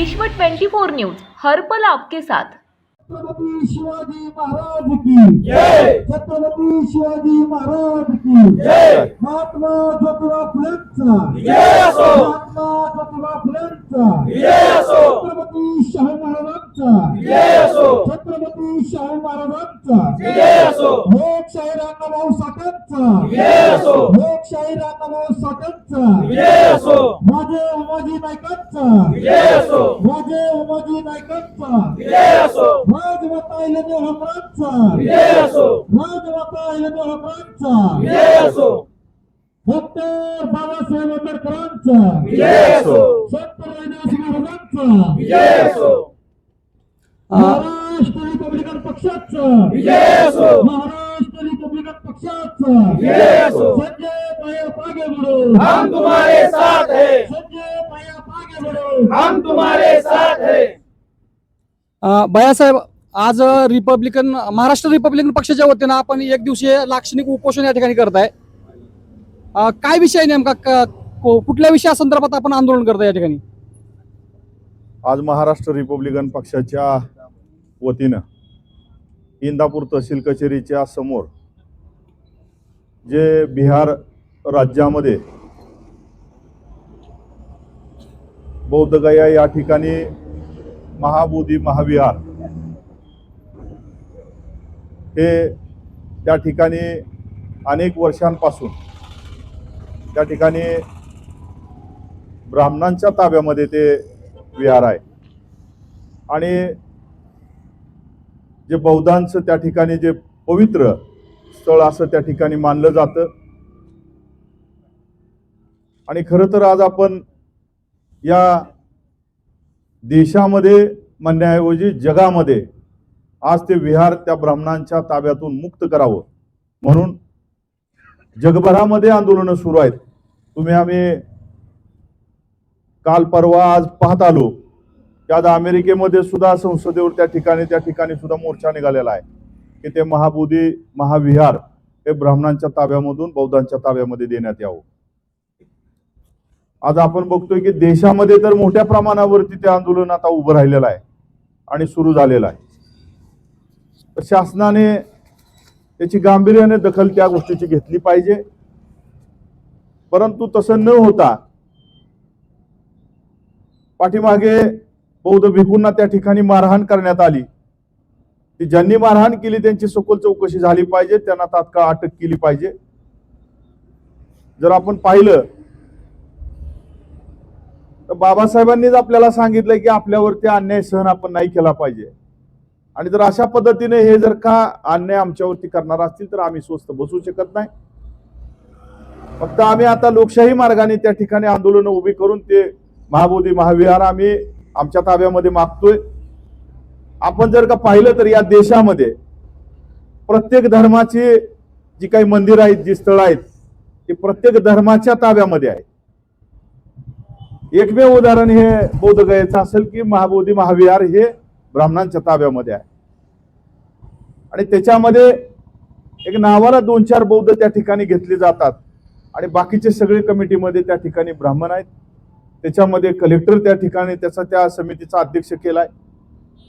विश्व 24 न्यूज हर्पल आपके साथ. छत्रपती शिवाजी महाराज की. जय. छत्रपती शिवाजी महाराज की. जय. महात्मा ज्योतिबा फुलेंचा महात्मा ज्योतिबा फुलेंचा छत्रपती शाहू महाराजांचा छत्रपती शाहू महाराजांचा साठ्यांचा विजय असो लोकशाही राणाभाऊ साठ्यांचा विजय असो राजे उमाजी नायकांचा राजे उमाजी नायकांचा होळकरांचा विजय असो राजमाता अहिल्यादेवी होळकरांचा विजय असो डॉक्टर बाबासाहेब आंबेडकरांचा विजय असो संत रविदास महाराजांचा महाराष्ट्र रिपब्लिकन पक्षाचा. विजय असो. महाराष्ट्र रिपब्लिकन पक्षाचा. संजय पाया पागे बढो हम तुम्हारे साथ हैं. संजय पाया पागे बढो हम तुम्हारे साथ हैं. आज रिपब्लिकन महाराष्ट्र रिपब्लिकन पक्षाच्या वतीनं आपण एक दिवसीय लाक्षणिक उपोषण या ठिकाणी करताय. अ, काय विषय आहे नेमका क- को- कुठल्या विषयासंदर्भात आपण आंदोलन करताय या ठिकाणी? आज महाराष्ट्र रिपब्लिकन पक्षाच्या वतीनं इंदापूर तहसील कचेरीच्या समोर जे बिहार राज्यामध्ये बौद्धगया या ठिकाणी महाबोधी महाविहार हे त्या ठिकाणी अनेक वर्षांपासून त्या ठिकाणी ब्राह्मणांच्या ताब्यामध्ये ते विहार आहे. आणि जे बौद्धांचं त्या ठिकाणी जे पवित्र स्थळ असं त्या ठिकाणी मानलं जातं. आणि खरं तर आज आपण या देशामध्ये म्हणण्याऐवजी जगामध्ये आज ते विहार त्या ब्राह्मणांच्या ताब्यातून मुक्त करावं. म्हणून जगभरामध्ये आंदोलनं सुरू आहेत. तुम्ही आम्ही काल परवा आज पाहत आलो. त्यात अमेरिकेमध्ये सुद्धा संसदेवर त्या ठिकाणी त्या ठिकाणी सुद्धा मोर्चा निघालेला आहे. की ते महाबोधी महाविहार हे ब्राह्मणांच्या ताब्यामधून बौद्धांच्या ताब्यामध्ये देण्यात यावं. आज आपण बघतोय की देशामध्ये तर मोठ्या प्रमाणावरती ते आंदोलन आता उभं राहिलेलं आहे आणि सुरू झालेलं आहे. शासनाने त्याची गांभीर्याने दखल त्या गोष्टीची घेतली पाहिजे. परंतु तसं न होता पाठीमागे बौद्ध भिकूंना त्या ठिकाणी मारहाण करण्यात आली. ती ज्यांनी मारहाण केली त्यांची सखोल चौकशी झाली पाहिजे त्यांना तात्काळ अटक केली पाहिजे. जर आपण पाहिलं तर बाबासाहेबांनीच आपल्याला सांगितलंय की आपल्यावरती अन्याय सहन आपण नाही केला पाहिजे. आणि जर अशा पद्धतीने हे जर का अन्याय आमच्यावरती करणार असतील तर आम्ही स्वस्त बसू शकत नाही. फक्त आम्ही आता लोकशाही मार्गाने त्या ठिकाणी आंदोलन उभी करून ते महाबोधी महाविहार आम्ही आमच्या ताब्यामध्ये मागतोय. आपण जर का पाहिलं तर या देशामध्ये प्रत्येक धर्माची जी काही मंदिरं आहेत जी स्थळं आहेत ती प्रत्येक धर्माच्या ताब्यामध्ये आहे. एकमेव उदाहरण हे बौद्धगयेचं असेल की महाबोधी महाविहार हे ब्राह्मणांच्या ताब्यामध्ये आहे. आणि त्याच्यामध्ये एक नावाला दोन चार बौद्ध त्या ठिकाणी घेतले जातात. आणि बाकीचे सगळे कमिटीमध्ये त्या ठिकाणी ब्राह्मण आहेत. त्याच्यामध्ये कलेक्टर त्या ठिकाणी त्याचा त्या समितीचा अध्यक्ष केलाय.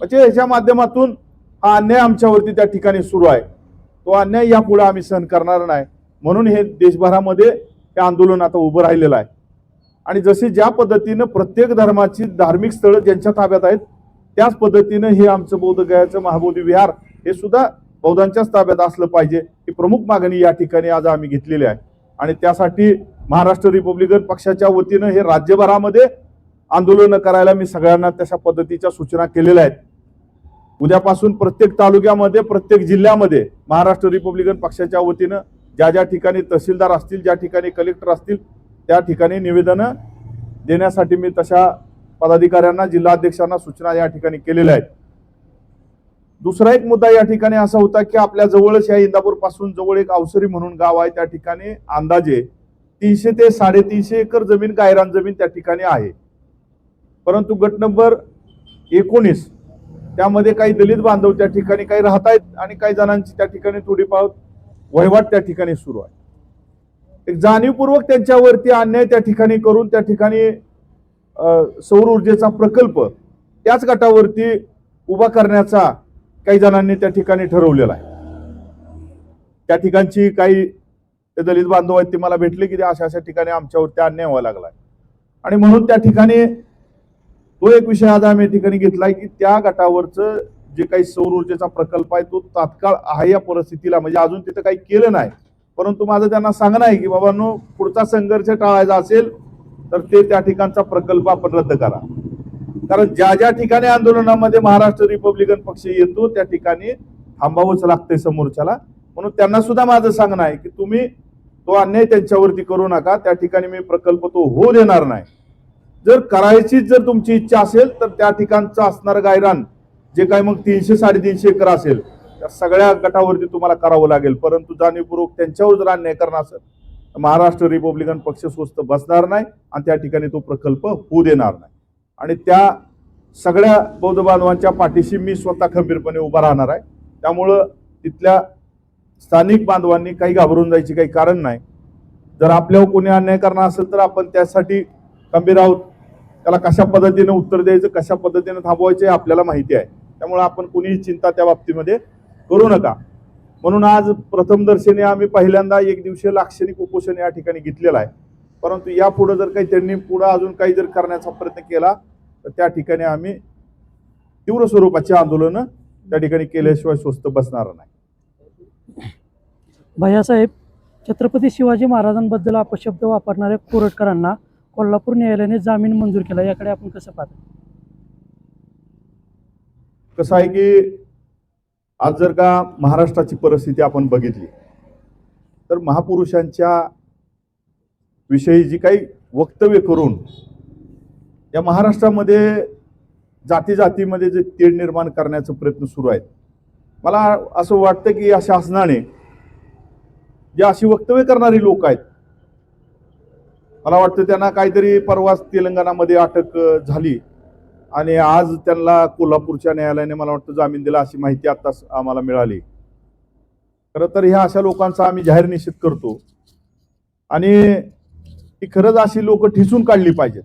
म्हणजे याच्या माध्यमातून हा अन्याय आमच्यावरती त्या ठिकाणी सुरू आहे. तो अन्याय यापुढे आम्ही सहन करणार नाही. म्हणून हे देशभरामध्ये हे आंदोलन आता उभं राहिलेलं आहे. आणि जसे ज्या पद्धतीनं प्रत्येक धर्माची धार्मिक स्थळं ज्यांच्या ताब्यात आहेत त्याच पद्धतीनं हे आमचं बौद्धगयाचं महाबोधी विहार हे सुद्धा बौद्धांच्याच ताब्यात असलं पाहिजे ही प्रमुख मागणी या ठिकाणी आज आम्ही घेतलेली आहे. आणि त्यासाठी महाराष्ट्र रिपब्लिकन पक्षाच्या वतीनं हे राज्यभरामध्ये आंदोलनं करायला मी सगळ्यांना तशा पद्धतीच्या सूचना केलेल्या आहेत. उद्यापासून प्रत्येक तालुक्यामध्ये प्रत्येक जिल्ह्यामध्ये महाराष्ट्र रिपब्लिकन पक्षाच्या वतीनं ज्या ज्या ठिकाणी तहसीलदार असतील ज्या ठिकाणी कलेक्टर असतील त्या ठिकाणी निवेदनं देण्यासाठी मी तशा पदाधिकाऱ्यांना जिल्हाध्यक्षांना सूचना या ठिकाणी केलेल्या आहेत. दुसरा एक मुद्दा या ठिकाणी असा होता की आपल्या जवळच या इंदापूरपासून जवळ एक अवसरी म्हणून गाव आहे. त्या ठिकाणी अंदाजे तीनशे ते साडेतीनशे एकर जमीन गायरान जमीन त्या ठिकाणी आहे. परंतु गट नंबर एकोणीस त्यामध्ये काही दलित बांधव त्या ठिकाणी काही राहत आहेत आणि काही जणांची त्या ठिकाणी थोडीफार वहिवाट त्या ठिकाणी सुरू आहे. एक जाणीवपूर्वक त्यांच्यावरती अन्याय त्या ठिकाणी करून त्या ठिकाणी सौर ऊर्जेचा प्रकल्प त्याच गटावरती उभा करण्याचा काही जणांनी त्या ठिकाणी ठरवलेला आहे. त्या ठिकाणची काही ते दलित बांधव आहेत ते मला भेटले की ते अशा अशा ठिकाणी आमच्यावरती अन्याय व्हायला लागलाय. आणि म्हणून त्या ठिकाणी तो एक विषय आज आम्ही ठिकाणी घेतलाय की त्या गटावरचं जे काही सौर ऊर्जेचा प्रकल्प आहे तो तात्काळ आहे या परिस्थितीला. म्हणजे अजून तिथं काही केलं नाही. परंतु माझं त्यांना सांगणं आहे की बाबांनो पुढचा संघर्ष टाळायचा असेल तर ते त्या ठिकाणचा प्रकल्प आपण रद्द करा. कारण ज्या ज्या ठिकाणी आंदोलनामध्ये महाराष्ट्र रिपब्लिकन पक्ष येतो त्या ठिकाणी थांबावंच लागतंय समोरच्याला. म्हणून त्यांना सुद्धा माझं सांगणं आहे की तुम्ही तो अन्याय त्यांच्यावरती करू नका त्या ठिकाणी मी प्रकल्प तो होऊ देणार नाही. जर करायचीच जर तुमची इच्छा असेल तर त्या ठिकाणचं असणारं गायरान जे काय मग तीनशे साडेतीनशे एकर असेल त्या सगळ्या गटावरती तुम्हाला करावं लागेल. परंतु जाणीवपूर्वक त्यांच्यावर जर अन्याय करणार असेल तर महाराष्ट्र रिपब्लिकन पक्ष स्वस्त बसणार नाही आणि त्या ठिकाणी तो प्रकल्प होऊ देणार नाही. आणि त्या सगळ्या बौद्ध बांधवांच्या पाठीशी मी स्वतः खंबीरपणे उभा राहणार आहे. त्यामुळं तिथल्या स्थानिक बांधवांनी काही घाबरून जायची काही कारण नाही. जर आपल्यावर कोणी अन्याय करणार असेल तर आपण त्यासाठी खंबीर आहोत. त्याला कशा पद्धतीने उत्तर द्यायचं कशा पद्धतीने थांबवायचं हे आपल्याला माहिती आहे. त्यामुळे आपण कोणीही चिंता त्या बाबतीमध्ये करू नका. म्हणून आज प्रथमदर्शनी आम्ही पहिल्यांदा एक दिवशी लाक्षणिक उपोषण या ठिकाणी घेतलेलं आहे. परंतु यापुढं जर काही त्यांनी पुढं अजून काही जर करण्याचा प्रयत्न केला तर त्या ठिकाणी आम्ही तीव्र स्वरूपाची आंदोलनं त्या ठिकाणी केल्याशिवाय स्वस्त बसणार नाही. भैयासाहेब छत्रपती शिवाजी महाराजांबद्दल अपशब्द वापरणाऱ्या कोरटकरांना कोल्हापूर न्यायालयाने जामीन मंजूर केला याकडे आपण कसं पाहतो? कसं आहे की आज जर का महाराष्ट्राची परिस्थिती आपण बघितली तर महापुरुषांच्या विषयी जी काही वक्तव्य करून या महाराष्ट्रामध्ये जाती जातीमध्ये जे तेढ निर्माण करण्याचा प्रयत्न सुरू आहेत मला असं वाटतं की या शासनाने जे अशी वक्तव्य करणारी लोक आहेत. मला वाटतं त्यांना काहीतरी परवाच तेलंगणामध्ये अटक झाली. आणि आज त्यांना कोल्हापूरच्या न्यायालयाने मला वाटतं जामीन दिला अशी माहिती आत्ताच आम्हाला मिळाली. खरं तर ह्या अशा लोकांचा आम्ही जाहीर निषेध करतो. आणि ती खरंच अशी लोक ठिसून काढली पाहिजेत.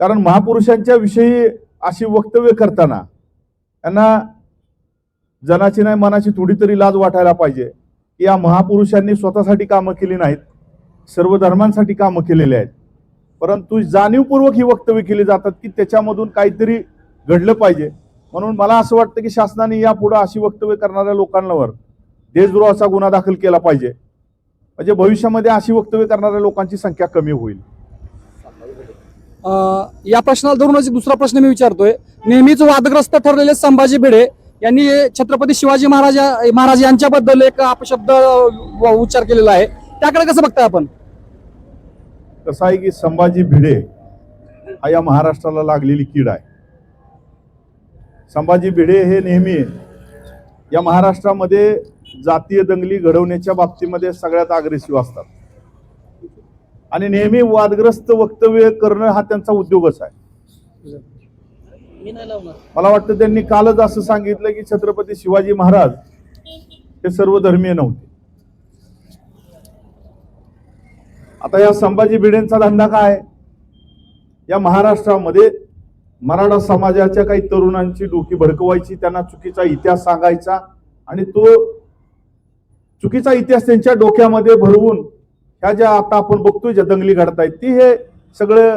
कारण महापुरुषांच्या विषयी अशी वक्तव्य करताना त्यांना जनाची नाही मनाची थोडी तरी लाज वाटायला पाहिजे. की या महापुरुषांनी स्वतःसाठी कामं केली नाहीत सर्व धर्मांसाठी कामं केलेली आहेत. परंतु जाणीवपूर्वक ही वक्तव्य केली जातात की त्याच्यामधून काहीतरी घडलं पाहिजे. म्हणून मला असं वाटतं की शासनाने यापुढे अशी वक्तव्य करणाऱ्या लोकांवर देशद्रोहाचा गुन्हा दाखल केला पाहिजे. म्हणजे भविष्यामध्ये अशी वक्तव्य करणाऱ्या लोकांची संख्या कमी होईल. या प्रश्नाला धरूनच दुसरा प्रश्न मी विचारतोय. नेहमीच वादग्रस्त ठरलेले संभाजी भिडे यांनी छत्रपती शिवाजी महाराज महाराज यांच्याबद्दल एक अपशब्द व- उच्चार केलेला आहे. त्याकडे कसं बघताय आपण? कसं आहे की संभाजी भिडे हा या महाराष्ट्राला लागलेली कीड आहे. संभाजी भिडे हे नेहमी या महाराष्ट्रामध्ये जातीय दंगली घडवण्याच्या बाबतीमध्ये सगळ्यात अग्रेसिव्ह असतात. आणि नेहमी वादग्रस्त वक्तव्य करणं हा त्यांचा उद्योगच आहे. मला वाटतं त्यांनी कालच असं सांगितलं की छत्रपती शिवाजी महाराज हे सर्व धर्मीय नव्हते. आता या संभाजी भिडेंचा धंदा काय या महाराष्ट्रामध्ये मराठा समाजाच्या काही तरुणांची डोकी भडकवायची त्यांना चुकीचा इतिहास सांगायचा आणि तो चुकीचा इतिहास त्यांच्या डोक्यामध्ये भरवून ह्या ज्या आता आपण बघतोय ज्या दंगली घडतायत ती हे सगळं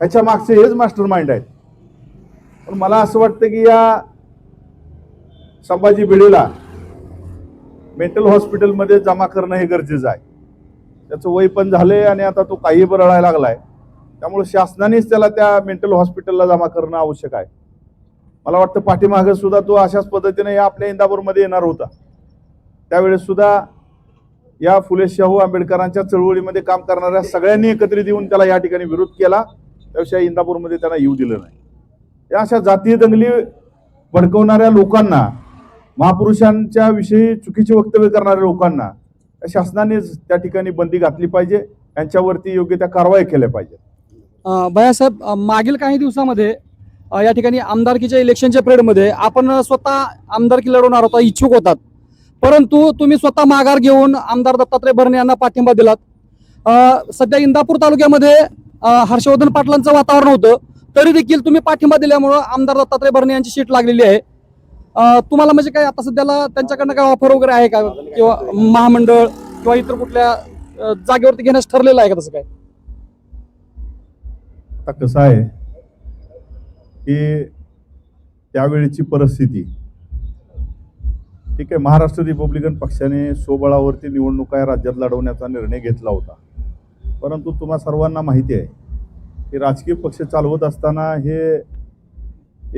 ह्याच्या मागचे हेच मास्टर माइंड आहेत. पण मला असं वाटतं की या संभाजी भिडेला मेंटल हॉस्पिटलमध्ये जमा करणं हे गरजेचं आहे. त्याचं वय पण झालंय आणि आता तो काही बरळायला लागलाय. त्यामुळे शासनानेच त्याला त्या मेंटल हॉस्पिटलला जमा करणं आवश्यक आहे. मला वाटतं पाठीमागं सुद्धा तो अशाच पद्धतीने या आपल्या इंदापूरमध्ये येणार होता. त्यावेळेस सुद्धा या फुले शाहू आंबेडकरांच्या चळवळीमध्ये काम करणाऱ्या सगळ्यांनी एकत्रित येऊन त्याला या ठिकाणी विरोध केला. त्याविषयी इंदापूरमध्ये त्यांना येऊ दिलं नाही. या अशा जातीय दंगली भडकवणाऱ्या लोकांना महापुरुषांच्या विषयी चुकीचे वक्तव्य करणाऱ्या लोकांना शासनाने शासनानेच त्या ठिकाणी बंदी घातली पाहिजे. यांच्यावरती योग्य त्या कारवाई केल्या पाहिजे. भयासाहेब मागील काही दिवसामध्ये या ठिकाणी आमदारकीच्या इलेक्शनच्या पिरियडमध्ये आपण स्वतः आमदारकी लढवणार होता इच्छुक होतात. परंतु तुम्ही स्वतः माघार घेऊन आमदार दत्तात्रय भरणे यांना पाठिंबा दिलात. सध्या इंदापूर तालुक्यामध्ये हर्षवर्धन पाटलांचं वातावरण होतं. तरी देखील तुम्ही पाठिंबा दिल्यामुळं आमदार दत्तात्रय भरणे यांची सीट लागलेली आहे. तुम्हाला म्हणजे काय आता सध्याला त्यांच्याकडनं काय ऑफर वगैरे आहे का? किंवा महामंडळ किंवा इतर कुठल्या जागेवरती घेण्यास ठरलेलं आहे का तसं काय? आता कसं आहे की त्यावेळेची परिस्थिती ठीक आहे महाराष्ट्र रिपब्लिकन पक्षाने स्वबळावरती निवडणुका या राज्यात लढवण्याचा निर्णय घेतला होता. परंतु तुम्हा सर्वांना माहिती आहे की राजकीय पक्ष चालवत असताना हे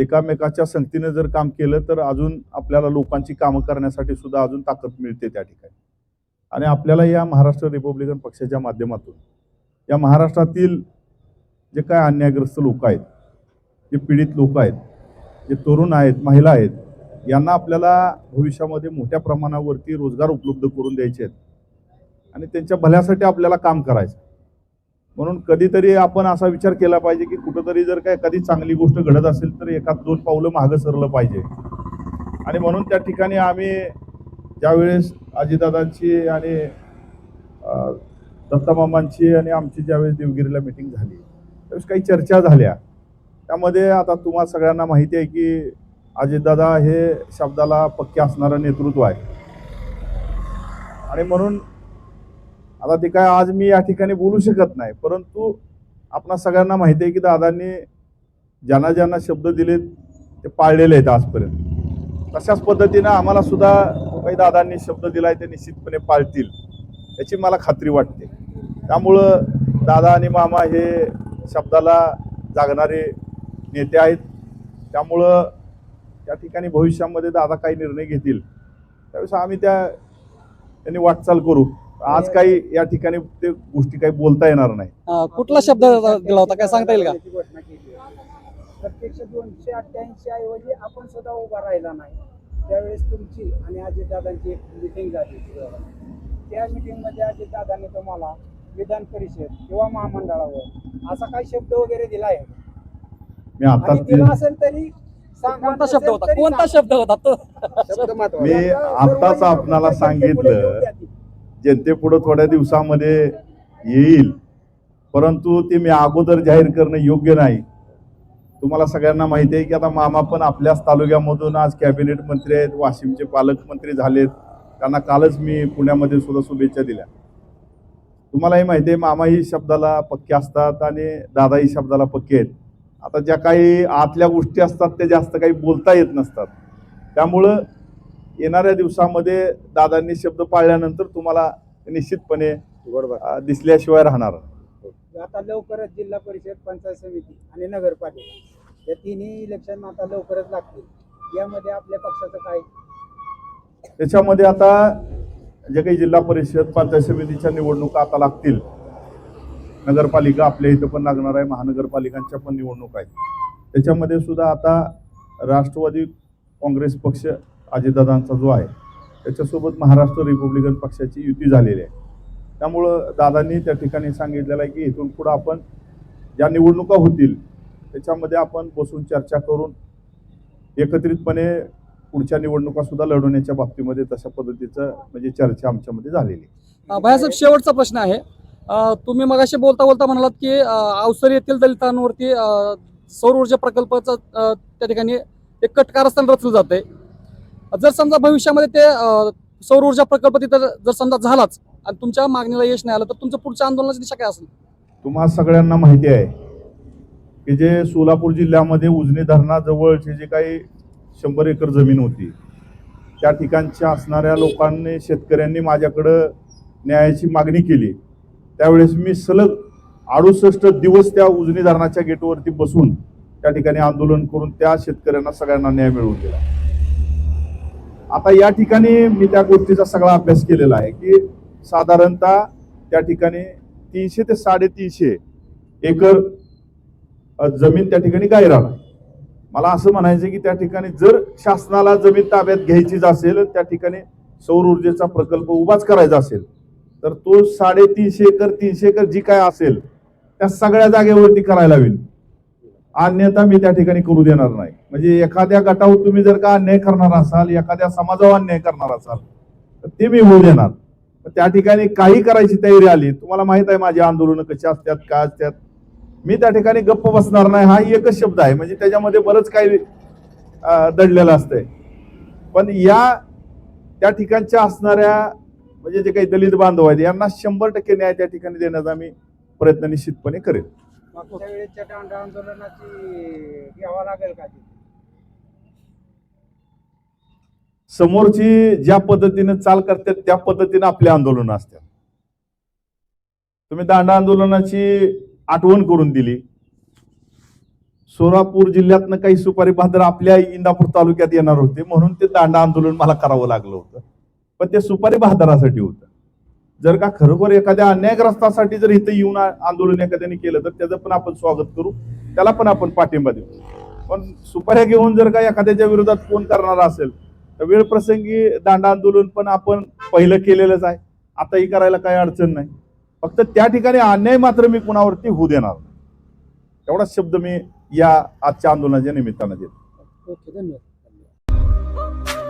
एकामेकाच्या संगतीने जर काम केलं तर अजून आपल्याला लोकांची कामं करण्यासाठी सुद्धा अजून ताकद मिळते त्या ठिकाणी. आणि आपल्याला या महाराष्ट्र रिपब्लिकन पक्षाच्या माध्यमातून या महाराष्ट्रातील जे काय अन्यायग्रस्त लोक आहेत जे पीडित लोक आहेत जे तरुण आहेत महिला आहेत यांना आपल्याला भविष्यामध्ये मोठ्या प्रमाणावरती रोजगार उपलब्ध करून द्यायचे आहेत. आणि त्यांच्या भल्यासाठी आपल्याला काम करायचं म्हणून कधीतरी आपण असा विचार केला पाहिजे की कुठंतरी जर काय कधी चांगली गोष्ट घडत असेल तर एखाद दोन पावलं मागं सरलं पाहिजे. आणि म्हणून त्या ठिकाणी आम्ही ज्यावेळेस अजितदादांची आणि दत्तामामांची आणि आमची ज्यावेळेस देवगिरीला मिटिंग झाली त्यावेळेस काही चर्चा झाल्या. त्यामध्ये आता तुम्हा सगळ्यांना माहिती आहे की अजितदादा हे शब्दाला पक्के असणारं नेतृत्व आहे. आणि म्हणून आता ते काय आज मी या ठिकाणी बोलू शकत नाही परंतु आपणा सगळ्यांना माहिती आहे की दादांनी ज्यांना ज्यांना शब्द दिलेत ते पाळलेले आहेत आजपर्यंत. तशाच पद्धतीनं आम्हाला सुद्धा काही दादांनी शब्द दिलाय ते निश्चितपणे पाळतील याची मला खात्री वाटते. त्यामुळं दादा आणि मामा हे शब्दाला जागणारे नेते आहेत. त्यामुळं त्या ठिकाणी भविष्यामध्ये दादा काही निर्णय घेतील त्यावेळेस आम्ही त्या त्यांनी वाटचाल करू. आज काही या ठिकाणी ते गोष्टी काही बोलता येणार नाही. अं, कुठला शब्द दिला होता? काय सांगता येईल का? प्रत्यक्ष दोनशे अठ्ठ्याऐंशी ऐवजी आपण सुद्धा उभा राहिला नाही. त्यावेळेस तुमची आणि अजितदादांची एक मिटिंग झाली त्या मिटिंगमध्ये अजितदादांनी तुम्हाला विधान परिषद किंवा महामंडळावर असा काही शब्द वगैरे दिलाय? मी आता आणि दिला असेल तरी सांगा. कोणता शब्द होता? तरी कोणता सांगा. शब्द होता तो? शब्द. मी आत्ताच आपणाला सांगितलं जनतेपुढं थोड्या दिवसामध्ये येईल. परंतु ते मी अगोदर जाहीर करणं योग्य नाही. तुम्हाला सगळ्यांना माहिती आहे की आता मामा पण आपल्याच तालुक्यामधून आज कॅबिनेट मंत्री आहेत वाशिमचे पालकमंत्री झालेत. त्यांना कालच मी पुण्यामध्ये सुद्धा शुभेच्छा दिल्या. तुम्हालाही माहिती आहे मामाही शब्दाला पक्के असतात आणि दादाही शब्दाला पक्के आहेत. आता ज्या काही आतल्या गोष्टी असतात त्या जास्त काही बोलता येत नसतात. त्यामुळं येणाऱ्या दिवसामध्ये दादांनी शब्द पाळल्यानंतर तुम्हाला निश्चितपणे दिसल्याशिवाय राहणार. आता लवकरच जिल्हा परिषद पंचायत समिती आणि नगरपालिका या तिन्ही इलेक्शन आता लवकरच लागतील. यामध्ये आपल्या पक्षाचं काय? त्याच्यामध्ये आता जे काही जिल्हा परिषद पंचायत समितीच्या निवडणुका आता लागतील. नगरपालिका आपल्या इथं पण लागणार आहे महानगरपालिकांच्या पण निवडणुका आहेत. त्याच्यामध्ये सुद्धा आता राष्ट्रवादी काँग्रेस पक्ष अजितदादांचा जो आहे त्याच्यासोबत महाराष्ट्र रिपब्लिकन पक्षाची युती झालेली आहे. त्यामुळं दादांनी त्या ठिकाणी सांगितलेलं आहे की इथून पुढं आपण ज्या निवडणुका होतील त्याच्यामध्ये आपण बसून चर्चा करून एकत्रितपणे पुढच्या निवडणुकासुद्धा लढवण्याच्या बाबतीमध्ये तशा पद्धतीचं म्हणजे चर्चा आमच्यामध्ये झालेली भायासाहेब शेवटचा प्रश्न आहे. तुम्ही मगाशी बोलता बोलता म्हणालात की अवसर येथील दलितांवरती सौर ऊर्जा प्रकल्पाचं त्या ठिकाणी एक कट कारस्थान रचलं जाते जर समजा भविष्यामध्ये ते सौर ऊर्जा प्रकल्प तिथं जर समजा झालाच आणि तुमच्या मागणीला यश नाही आलं तर तुमचं पुढच्या आंदोलनाची दिशा काय असेल? तुम्हा सगळ्यांना माहिती आहे की जे सोलापूर जिल्ह्यामध्ये उजनी धरणाजवळचे जे काही शंभर एकर जमीन होती त्या ठिकाणच्या असणाऱ्या लोकांनी शेतकऱ्यांनी माझ्याकडं न्यायाची मागणी केली. त्यावेळेस मी सलग अडुसष्ट दिवस त्या उजनी धरणाच्या गेटवरती बसून त्या ठिकाणी आंदोलन करून त्या शेतकऱ्यांना सगळ्यांना न्याय मिळवून दिला. आता या ठिकाणी मी त्या गोष्टीचा सगळा अभ्यास केलेला आहे की साधारणतः त्या ठिकाणी तीनशे ते साडेतीनशे एकर जमीन त्या ठिकाणी गायरान आहे. मला असं म्हणायचं की त्या ठिकाणी जर शासनाला जमीन ताब्यात घ्यायचीच असेल त्या ठिकाणी सौर ऊर्जेचा प्रकल्प उभाच करायचा असेल तर तो साडेतीनशे एकर तीनशे एकर जी काय असेल त्या सगळ्या जागेवरती करायला होईल अन्यथा मी त्या ठिकाणी करू देणार नाही. म्हणजे एखाद्या गटावर तुम्ही जर का अन्याय करणार असाल एखाद्या समाजावर अन्याय करणार असाल तर ते मी होऊ देणार. त्या ठिकाणी काही करायची तयारी आली तुम्हाला माहीत आहे माझी आंदोलनं कशी असतात काय असतात. मी त्या ठिकाणी गप्प बसणार नाही हा एकच शब्द आहे. म्हणजे त्याच्यामध्ये बरंच काही दडलेलं असतंय. पण या त्या ठिकाणच्या असणाऱ्या म्हणजे जे काही दलित बांधव आहेत यांना शंभर टक्के न्याय त्या ठिकाणी देण्याचा मी प्रयत्न निश्चितपणे करेन. मागच्या वेळेच्या दांडा आंदोलनाची घ्यावा लागेल का ती? समोरची ज्या पद्धतीने चाल करतात त्या पद्धतीने आपले आंदोलन असतात. तुम्ही दांडा आंदोलनाची आठवण करून दिली. सोलापूर जिल्ह्यातनं काही सुपारी बहादर आपल्या इंदापूर तालुक्यात येणार होते म्हणून ते दांडा आंदोलन मला करावं लागलं होतं. पण ते सुपारी बहादरासाठी होतं. जर का खरोखर एखाद्या अन्यायग्रस्तासाठी जर इथं येऊन आंदोलन एखाद्याने केलं तर त्याचं पण आपण स्वागत करू. त्याला पण आपण पाठिंबा देऊ. पण सुपाऱ्या घेऊन जर का एखाद्याच्या विरोधात फोन करणारा असेल तर वेळ प्रसंगी दांडा आंदोलन पण आपण पहिलं केलेलंच आहे. आताही करायला काही अडचण नाही. फक्त त्या ठिकाणी अन्याय मात्र मी कुणावरती होऊ देणार नाही. एवढाच शब्द मी या आजच्या आंदोलनाच्या निमित्तानं देतो. ओके धन्यवाद.